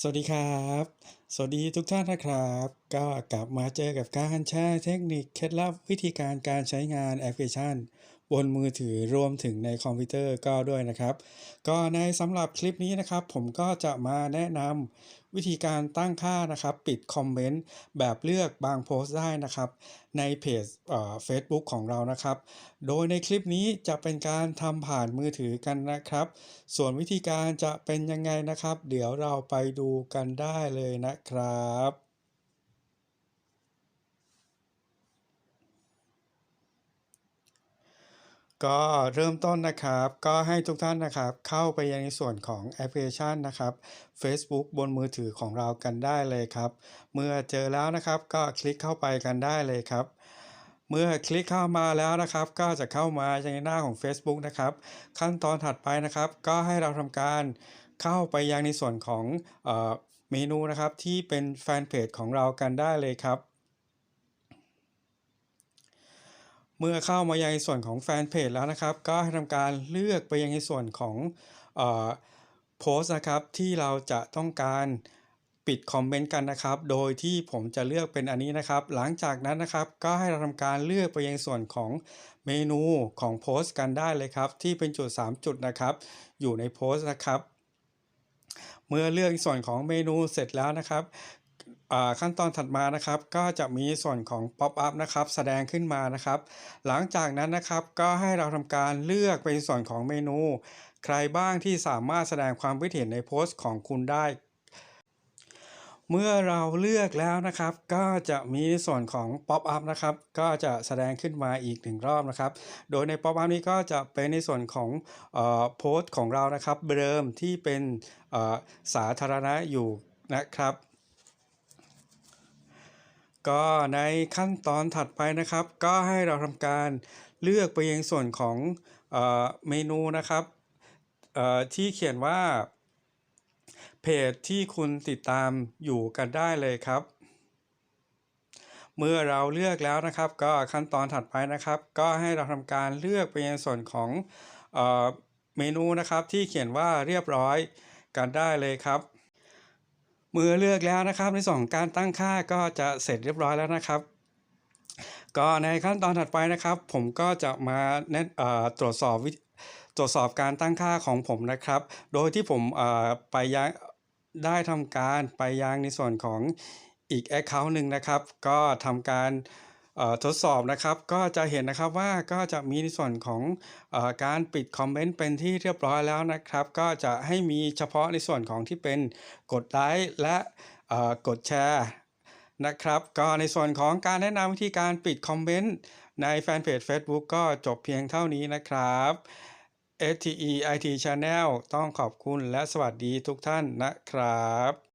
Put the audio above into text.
สวัสดีครับ สวัสดีทุกท่านนะครับ ก็กลับมาเจอกับการแชร์เทคนิคเคล็ดลับวิธีการการใช้งานแอปพลิเคชัน บนมือถือรวมถึงในคอมพิวเตอร์ก็ด้วยนะครับ ก็ในสำหรับคลิปนี้นะครับ ผมก็จะมาแนะนำวิธีการตั้งค่านะครับ ปิดคอมเมนต์แบบเลือกบางโพสต์ได้นะครับ ในเพจเฟซบุ๊กของเรานะครับ โดยในคลิปนี้จะเป็นการทำผ่านมือถือกันนะครับ ส่วนวิธีการจะเป็นยังไงนะครับ เดี๋ยวเราไปดูกันได้เลยนะครับ ก็เริ่มต้นนะครับ ก็ให้ทุกท่านนะครับเข้าไปยังในส่วนของแอปพลิเคชันนะครับ Facebook บนมือถือของเรากันได้เลยครับ เมื่อเจอแล้วนะครับก็คลิกเข้าไปกันได้เลยครับ เมื่อคลิกเข้ามาแล้วนะครับ ก็จะเข้ามาในหน้าของ Facebook นะครับ ขั้นตอนถัดไปนะครับ ก็ให้เราทำการเข้าไปยังในส่วนของเออเมนูนะครับที่เป็นแฟนเพจของเรากันได้เลยครับ เมื่อเข้ามายังในส่วนของแฟนเพจแล้วนะครับ ก็ให้ทำการเลือกไปยังในส่วนของโพสนะครับที่เราจะต้องการปิดคอมเมนต์กันนะครับ โดยที่ผมจะเลือกเป็นอันนี้นะครับ หลังจากนั้นนะครับ ก็ให้เราทำการเลือกไปยังส่วนของเมนูของโพสต์กันได้เลยครับ ที่เป็นจุด 3 จุดนะครับ อยู่ในโพสต์นะครับ เมื่อเลือกส่วนของเมนูเสร็จแล้วนะครับ ขั้นตอนถัดมานะครับ ก็จะมีส่วนของ Pop up นะครับ แสดงขึ้นมานะครับ หลังจากนั้นนะครับก็ให้เราทำการเลือกเป็นส่วนของเมนู ใครบ้างที่สามารถแสดงความคิดเห็นในโพสต์ของคุณได้ เมื่อเราเลือกแล้วนะครับ ก็จะมีส่วนของ Pop up นะครับ ก็จะแสดงขึ้นมาอีกหนึ่งรอบนะครับ โดยใน Pop up นี้ก็จะเป็นในส่วนของโพสต์ของเรานะครับเดิมที่เป็นสาธารณะอยู่นะครับ ก็ในขั้นตอนถัดไปนะครับ ก็ให้เราทำการเลือกไปยังส่วนของเอเมนูนะครับที่เขียนว่า เพจที่คุณติดตามอยู่กันได้เลยครับ เมื่อเราเลือกแล้วนะครับ ก็ขั้นตอนถัดไปนะครับ ก็ให้เราทำการเลือกไปยังส่วนของเอเมนูนะครับที่เขียนว่าเรียบร้อยกันได้เลยครับ เมื่อเลือกแล้วนะครับ ในส่วนของการตั้งค่าก็จะเสร็จเรียบร้อยแล้วนะครับ ก็ในขั้นตอนถัดไปนะครับ ผมก็จะมาแนะตรวจสอบตรวจสอบการตั้งค่าของผมนะครับ โดยที่ผมไปยังได้ทำการไปยังในส่วนของอีก Account หนึ่งนะครับ ก็ทำการ ทดสอบนะครับก็จะเห็นนะครับว่าก็จะมีในส่วนของอการปิดคอมเมนต์เป็นที่เรียบร้อยแล้วนะครับ ก็จะให้มีเฉพาะในส่วนของที่เป็นกดไลค์และกดแชร์นะครับ ก็ในส่วนของการแนะนำวิธีการปิดคอมเมนต์ในแฟนเพจ Facebook ก็จบเพียงเท่านี้นะครับ STE IT Channel ต้องขอบคุณและสวัสดีทุกท่านนะครับ